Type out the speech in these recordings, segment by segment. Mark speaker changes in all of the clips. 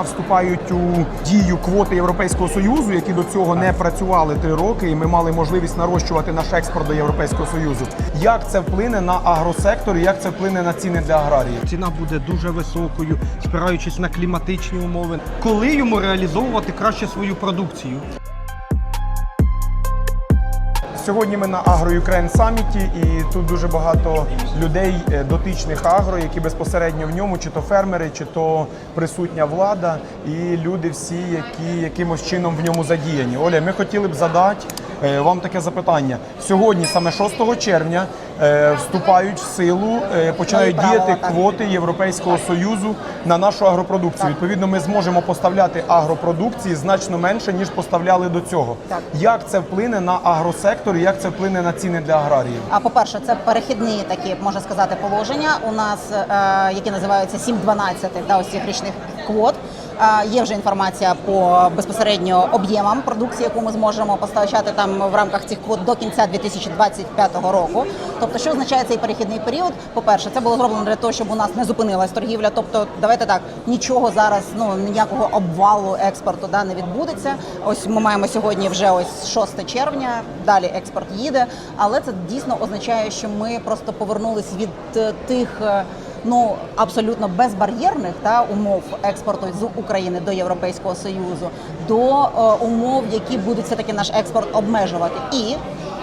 Speaker 1: Вступають у дію квоти Європейського союзу, які до цього не працювали три роки, і ми мали можливість нарощувати наш експорт до Європейського союзу. Як це вплине на агросектор? Як це вплине на ціни для аграріїв?
Speaker 2: Ціна буде дуже високою, спираючись на кліматичні умови. Коли йому реалізовувати краще свою продукцію?
Speaker 1: Сьогодні ми на Agro Ukraine саміті, і тут дуже багато людей е, дотичних агро, які безпосередньо в ньому, чи то фермери, чи то присутня влада, і люди всі, які якимось чином в ньому задіяні. Оля, ми хотіли б задати вам таке запитання. Сьогодні, саме 6 червня, е, вступають в силу, е, починають діяти квоти Європейського союзу на нашу агропродукцію. Відповідно, ми зможемо поставляти агропродукції значно менше ніж поставляли до цього. Як це вплине на агросектор і як це вплине на ціни для аграріїв?
Speaker 3: А по-перше, це перехідні такі, можна сказати, положення. У нас е, які називаються 7-12 да, ось цих річних квот. Е, є вже інформація по безпосередньо об'ємам продукції, яку ми зможемо постачати там в рамках цих квот до кінця 2025 року. Тобто, що означає цей перехідний період? По-перше, це було зроблено для того, щоб у нас не зупинилась торгівля. Тобто, давайте так, нічого зараз, ну ніякого обвалу експорту да, не відбудеться. Ось ми маємо сьогодні вже ось 6 червня. Далі експорт їде, але це дійсно означає, що ми просто повернулись від е, тих. Ну абсолютно безбар'єрних та умов експорту з України до Європейського союзу до е, умов, які будуть все таки наш експорт обмежувати. І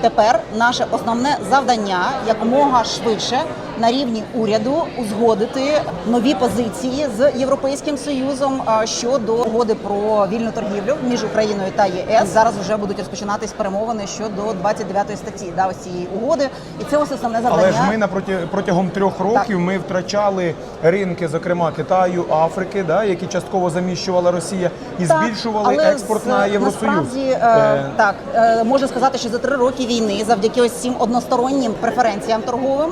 Speaker 3: тепер наше основне завдання якомога швидше на рівні уряду узгодити нові позиції з європейським союзом щодо угоди про вільну торгівлю між Україною та ЄС. Зараз вже будуть розпочинатись перемовини щодо 29 статті да, ось цієї угоди, і це ось основне завдання.
Speaker 1: Але ж ми на протягом трьох років ми втрачали ринки, зокрема Китаю, Африки, да, які частково заміщувала Росія, і
Speaker 3: Так,
Speaker 1: збільшували
Speaker 3: але
Speaker 1: експорт
Speaker 3: з-
Speaker 1: на Євросоюз.
Speaker 3: Насправді, е,
Speaker 1: Е,
Speaker 3: так е, можна сказати, що за три роки війни, завдяки ось цим одностороннім преференціям торговим,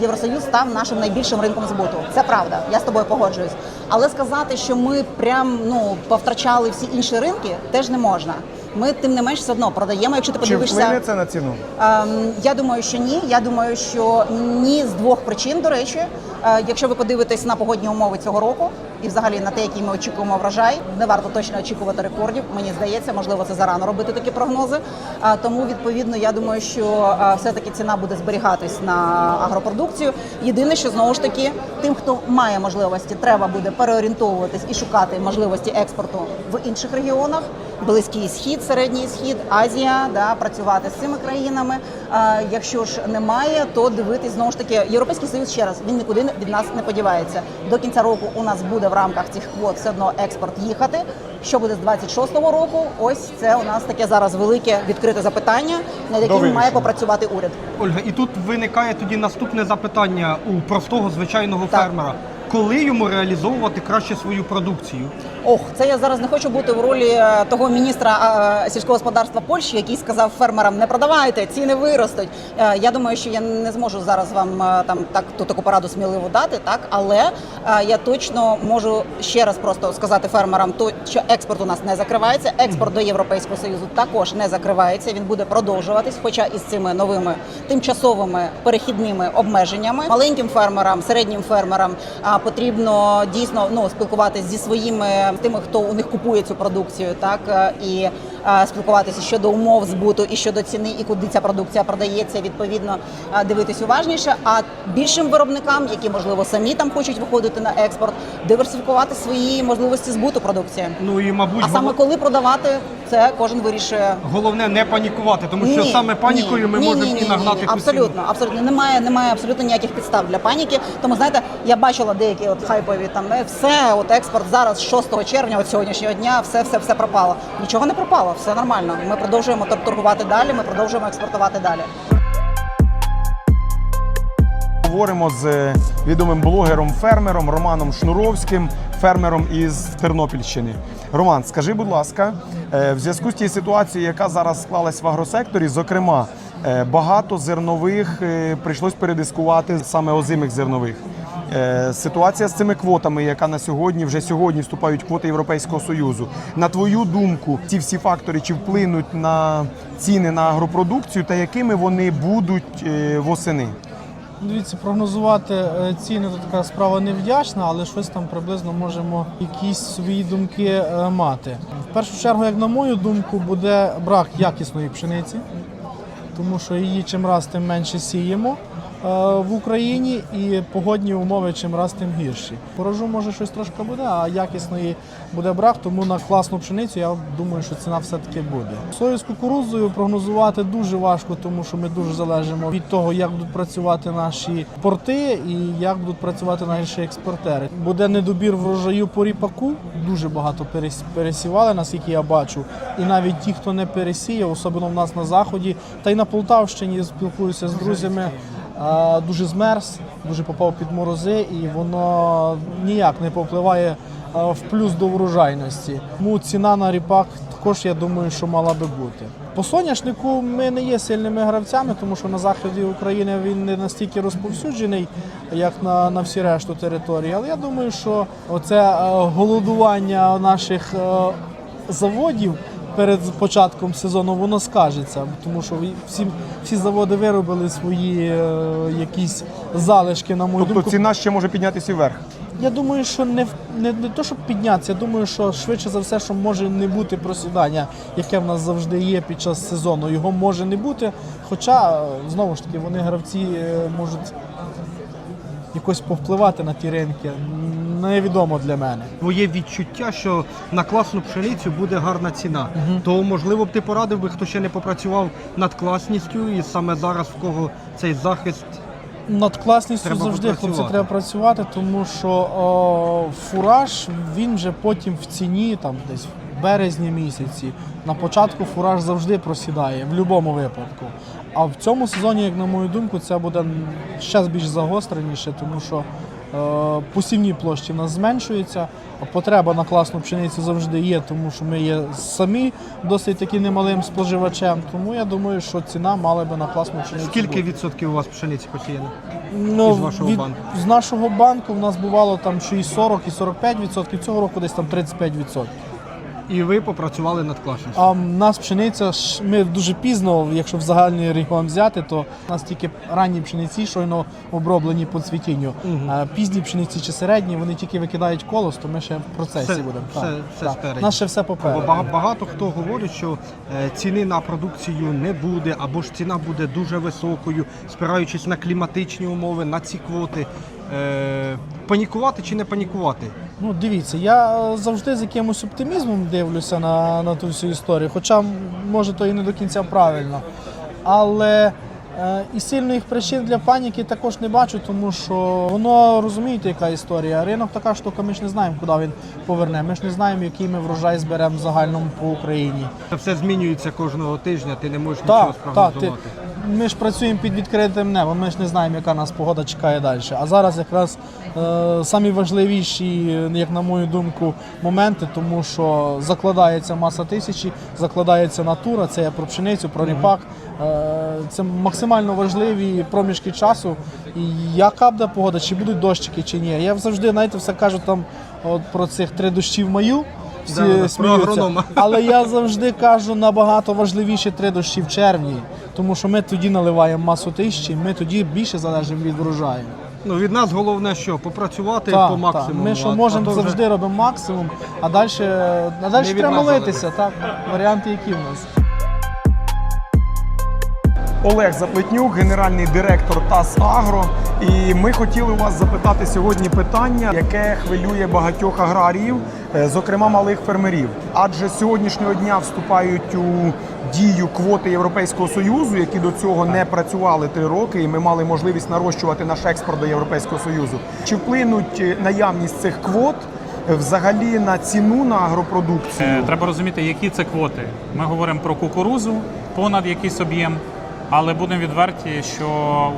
Speaker 3: Євросоюз став нашим найбільшим ринком збуту. Це правда, я з тобою погоджуюсь. Але сказати, що ми прям ну повтрачали всі інші ринки, теж не можна. Ми тим не менш все одно продаємо. Якщо ти
Speaker 1: Чи
Speaker 3: подивишся,
Speaker 1: вплине це на ціну?
Speaker 3: Ем, Я думаю, що ні. Я думаю, що ні з двох причин. До речі, Е, якщо ви подивитесь на погодні умови цього року і взагалі на те, який ми очікуємо врожай, не варто точно очікувати рекордів. Мені здається, можливо, це зарано робити такі прогнози. А, Тому відповідно, я думаю, що е, все-таки ціна буде зберігатись на агропродукцію. Єдине, що знову ж таки, тим, хто має можливості, треба буде переорієнтовуватись і шукати можливості експорту в інших регіонах. Близький схід, середній схід, Азія, да, працювати з цими країнами. А, якщо ж немає, то дивитись знову ж таки європейський союз ще раз він нікуди від нас не подівається. До кінця року у нас буде в рамках цих квот все одно експорт їхати. Що буде з 26-го року? Ось це у нас таке зараз велике відкрите запитання, над яким має попрацювати уряд.
Speaker 2: Ольга, і тут виникає тоді наступне запитання у простого звичайного
Speaker 3: Так.
Speaker 2: фермера. Коли йому реалізовувати краще свою продукцію?
Speaker 3: Ох, це я зараз не хочу бути в ролі е, того міністра е, сільського господарства Польщі, який сказав фермерам: не продавайте, ціни виростуть. Е, Я думаю, що я не зможу зараз вам там так ту таку пораду сміливо дати, так але я точно можу ще раз просто сказати фермерам, то що експорт у нас не закривається. Експорт до Європейського союзу також не закривається. Він буде продовжуватись, хоча із цими новими тимчасовими перехідними обмеженнями. Маленьким фермерам, середнім фермерам потрібно дійсно ну спілкуватися зі своїми тими, хто у них купує цю продукцію, так е, і спілкуватися щодо умов збуту і щодо ціни, і куди ця продукція продається. Відповідно, е, дивитись уважніше. А більшим виробникам, які можливо самі там хочуть виходити на експорт, диверсифікувати свої можливості збуту продукції.
Speaker 2: Ну і мабуть,
Speaker 3: А саме
Speaker 2: голов-
Speaker 3: коли продавати, це кожен вирішує
Speaker 2: головне не панікувати, тому що саме панікою ми можемо і нагнати ту
Speaker 3: абсолютно, абсолютно немає, немає абсолютно ніяких підстав для паніки. Тому знаєте, я бачила деякі от хайпові там е, все, от експорт зараз з 6 червня, от сьогоднішнього дня, все, все, все пропало. Нічого не пропало, все нормально. Ми продовжуємо тор- торгувати далі. Ми продовжуємо експортувати далі.
Speaker 1: Говоримо з е, відомим блогером-фермером Романом Шнуровським, фермером із Тернопільщини. Роман, скажи, будь ласка, е, в зв'язку з тією ситуацією, яка зараз склалась в агросекторі, зокрема, е, багато зернових прийшлось передискувати саме озимих зернових. Е, Ситуація з цими квотами, яка на сьогодні вже сьогодні вступають квоти Європейського союзу. На твою думку, ці всі фактори чи вплинуть на ціни на агропродукцію, та якими вони будуть е, восени?
Speaker 4: Дивіться, прогнозувати е, ціни то така справа невдячна, але щось там приблизно можемо якісь свої думки мати. В першу чергу, як на мою думку, буде брак якісної пшениці, тому що її чим раз тим менше сіємо в Україні, і погодні умови чим раз тим гірші. Порожу може щось трошки буде, а якісної буде брак, тому на класну пшеницю я думаю, що ціна все-таки буде. Сою з кукурудзою прогнозувати дуже важко, тому що ми дуже залежимо від того, як будуть працювати наші порти і як будуть працювати наші експортери. Буде недобір врожаю по ріпаку, дуже багато перес- пересівали, наскільки я бачу. І навіть ті, хто не пересіяв, особливо в нас на заході, та й на Полтавщині спілкуюся з друзями. Дуже змерз, дуже попав під морози, і воно ніяк не попливає в плюс до врожайності. Тому ціна на ріпак також я думаю, що мала би бути. По соняшнику ми не є сильними гравцями, тому що на заході України він не настільки розповсюджений, як на, на всі решту території. Але я думаю, що оце е, голодування наших е, заводів. Перед початком сезону воно скажеться, тому що всі, всі заводи виробили свої е, якісь залишки, на мою
Speaker 1: Тобто
Speaker 4: думку.
Speaker 1: ціна ще може піднятися вверх.
Speaker 4: Я думаю, що не, в- не, не то, щоб піднятися, я думаю, що швидше за все, що може не бути просідання, яке в нас завжди є під час сезону. Його може не бути. Хоча, е, знову ж таки, вони гравці е, можуть якось повпливати на ті ринки. Невідомо для мене.
Speaker 2: Твоє відчуття, що на класну пшеницю буде гарна ціна. То можливо б ти порадив би, хто ще не попрацював над класністю, і саме зараз в кого цей захист.
Speaker 4: Над класністю
Speaker 2: Треба
Speaker 4: завжди хлопці треба працювати, тому що о, фураж він вже потім в ціні, там десь в березні місяці. На початку фураж завжди просідає в будь-якому випадку. А в цьому сезоні, як на мою думку, це буде ще більш загостреніше, тому що посівні площі в нас зменшуються, потреба на класну пшеницю завжди є, тому що ми є самі досить таки немалим споживачем. Тому я думаю, що ціна мала би на класну пшеницю.
Speaker 2: Скільки відсотків у вас пшениці посіяно?
Speaker 4: Ну,
Speaker 2: з вашого банку?
Speaker 4: З нашого банку в нас бувало там що і 40, і 45 відсотків. Цього року десь там 35 відсотків.
Speaker 2: І ви попрацювали над класністю.
Speaker 4: А в нас пшениця ми дуже пізно, якщо в загальний регіон взяти, то у нас тільки ранні пшениці щойно оброблені по цвітінню. А пізні пшениці чи середні вони тільки викидають колос, то ми ще в процесі
Speaker 2: Все-
Speaker 4: будемо.
Speaker 2: все-
Speaker 4: Так,
Speaker 2: все
Speaker 4: так.
Speaker 2: спереді.
Speaker 4: Нас ще все попереду.
Speaker 2: бага- багато хто говорить, що е, ціни на продукцію не буде, або ж ціна буде дуже високою, спираючись на кліматичні умови, на ці квоти. Е, панікувати чи не панікувати?
Speaker 4: Ну, дивіться, я е, завжди з якимось оптимізмом дивлюся на, на ту всю історію, хоча може то і не до кінця правильно. Але е, і сильних причин для паніки також не бачу, тому що воно розумієте, яка історія. Ринок така штука, ми ж не знаємо, куди він поверне. Ми ж не знаємо, який ми врожай зберемо в загальному по Україні.
Speaker 2: Це все змінюється кожного тижня, ти не можеш нічого
Speaker 4: Так, так, ти,
Speaker 2: спрогнозувати.
Speaker 4: Ми ж працюємо під відкритим небом, ми ж не знаємо, яка нас погода чекає далі. А зараз якраз е, самі важливіші, як на мою думку, моменти, тому що закладається маса тисячі, закладається натура, це я про пшеницю, про ріпак. Е, це максимально важливі проміжки часу. І яка буде погода, чи будуть дощики, чи ні. Я завжди, знаєте, все кажу там от, про цих три дощі в маю. Всі
Speaker 2: Да, да,
Speaker 4: сміються. Але я завжди кажу набагато важливіше три дощі в червні, тому що ми тоді наливаємо масу тисячі, ми тоді більше залежимо від врожаю.
Speaker 2: Ну, від нас головне що? Попрацювати
Speaker 4: Так,
Speaker 2: по
Speaker 4: так.
Speaker 2: максимуму.
Speaker 4: Ми що
Speaker 2: а- а
Speaker 4: можемо,
Speaker 2: то вже-
Speaker 4: завжди робимо максимум, а далі, а далі треба молитися. Так, варіанти, які в нас.
Speaker 1: Олег Заплетнюк, генеральний директор ТАС Агро. І ми хотіли у вас запитати сьогодні питання, яке хвилює багатьох аграріїв, зокрема малих фермерів. Адже з сьогоднішнього дня вступають у дію квоти Європейського союзу, які до цього не працювали три роки, і ми мали можливість нарощувати наш експорт до Європейського союзу. Чи вплинуть е, наявність цих квот е, взагалі на ціну на агропродукцію?
Speaker 5: Е, Треба розуміти, які це квоти. Ми говоримо про кукурузу, понад якийсь об'єм, але будемо відверті, що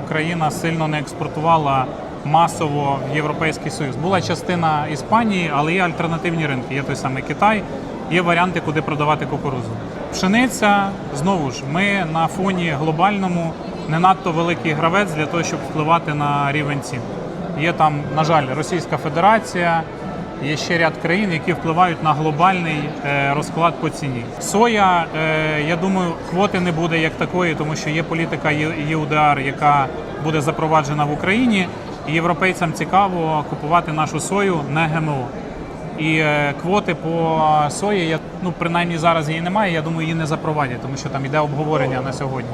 Speaker 5: Україна сильно не експортувала масово в Європейський Союз. Була частина Іспанії, але є альтернативні ринки. Є той самий Китай, є варіанти, куди продавати кукурузу. Пшениця знову ж ми на фоні глобальному не надто великий гравець для того, щоб впливати на рівень цін. Є там, на жаль, Російська Федерація, є ще ряд країн, які впливають на глобальний е, розклад по ціні. Соя, е, я думаю, квоти не буде як такої, тому що є політика ЄУДР, яка буде запроваджена в Україні. І європейцям цікаво купувати нашу сою не ГМО. І е, квоти по сої, я, ну принаймні зараз її немає. Я думаю, її не запровадять, тому що там іде обговорення на сьогодні.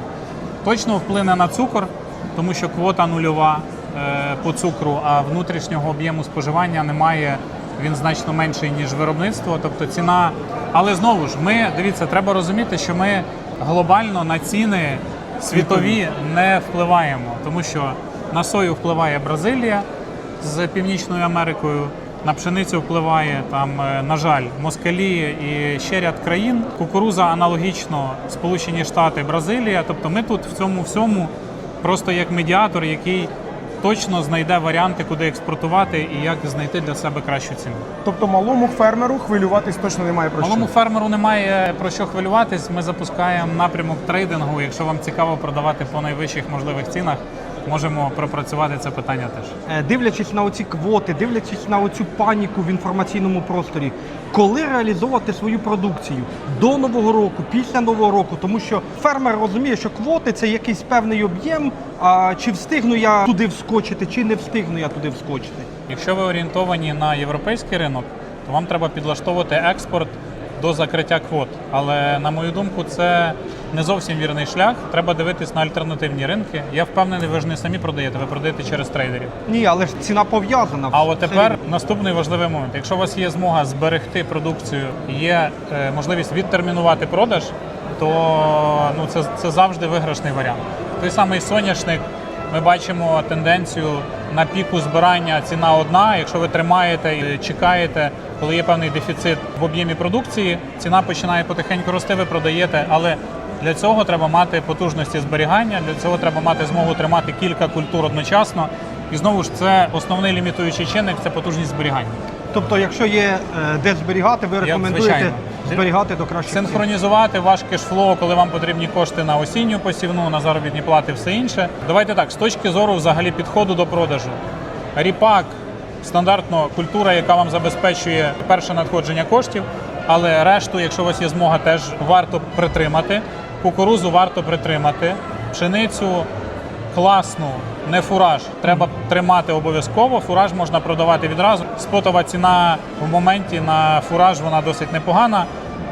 Speaker 5: Точно вплине на цукор, тому що квота нульова е, по цукру, а внутрішнього об'єму споживання немає. Він значно менший ніж виробництво. Тобто ціна. Але знову ж, ми дивіться, треба розуміти, що ми глобально на ціни світові не впливаємо, тому що на сою впливає Бразилія з Північною Америкою. На пшеницю впливає там, е, на жаль, москалі і ще ряд країн. Кукуруза аналогічно Сполучені Штати, Бразилія. Тобто ми тут в цьому всьому просто як медіатор, який точно знайде варіанти, куди експортувати і як знайти для себе кращу ціну.
Speaker 1: Тобто малому фермеру хвилюватись точно немає про
Speaker 5: Малому
Speaker 1: що.
Speaker 5: фермеру немає про що хвилюватись. Ми запускаємо напрямок трейдингу. Якщо вам цікаво продавати по найвищих можливих цінах, можемо пропрацювати це питання теж.
Speaker 2: Е, Дивлячись на оці квоти, дивлячись на оцю паніку в інформаційному просторі, коли реалізовувати свою продукцію до нового року, після нового року, тому що фермер розуміє, що квоти це якийсь певний об'єм. А чи встигну я туди вскочити, чи не встигну я туди вскочити?
Speaker 5: Якщо ви орієнтовані на європейський ринок, то вам треба підлаштовувати експорт до закриття квот. Але на мою думку, це не зовсім вірний шлях. Треба дивитись на альтернативні ринки. Я впевнений, ви ж не самі продаєте, ви продаєте через трейдерів.
Speaker 2: Ні, але ж ціна пов'язана.
Speaker 5: А от тепер наступний важливий момент. Якщо у вас є змога зберегти продукцію, є е, можливість відтермінувати продаж, то ну це, це завжди виграшний варіант. Той самий соняшник. Ми бачимо тенденцію на піку збирання ціна одна. Якщо ви тримаєте і чекаєте, коли є певний дефіцит в об'ємі продукції, ціна починає потихеньку рости, ви продаєте. Але для цього треба мати потужності зберігання, для цього треба мати змогу тримати кілька культур одночасно. І знову ж це основний лімітуючий чинник це потужність зберігання.
Speaker 2: Тобто, якщо є е, де зберігати, ви рекомендуєте
Speaker 5: звичайно.
Speaker 2: зберігати до кращих цін.
Speaker 5: Синхронізувати ваш кешфлоу, коли вам потрібні кошти на осінню посівну, на заробітні плати, все інше. Давайте так, з точки зору взагалі підходу до продажу. Ріпак стандартно культура, яка вам забезпечує перше надходження коштів, але решту, якщо у вас є змога, теж варто притримати. Кукурузу варто притримати, пшеницю класну, не фураж. Треба тримати обов'язково. Фураж можна продавати відразу. Спотова ціна в моменті на фураж вона досить непогана.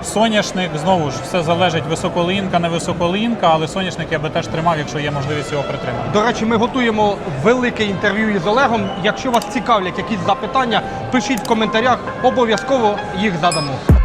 Speaker 5: Соняшник знову ж все залежить високолинка, не високолинка, але соняшник я би теж тримав, якщо є можливість його притримати.
Speaker 2: До речі, ми готуємо велике інтерв'ю із Олегом. Якщо вас цікавлять якісь запитання, пишіть в коментарях, обов'язково їх задамо.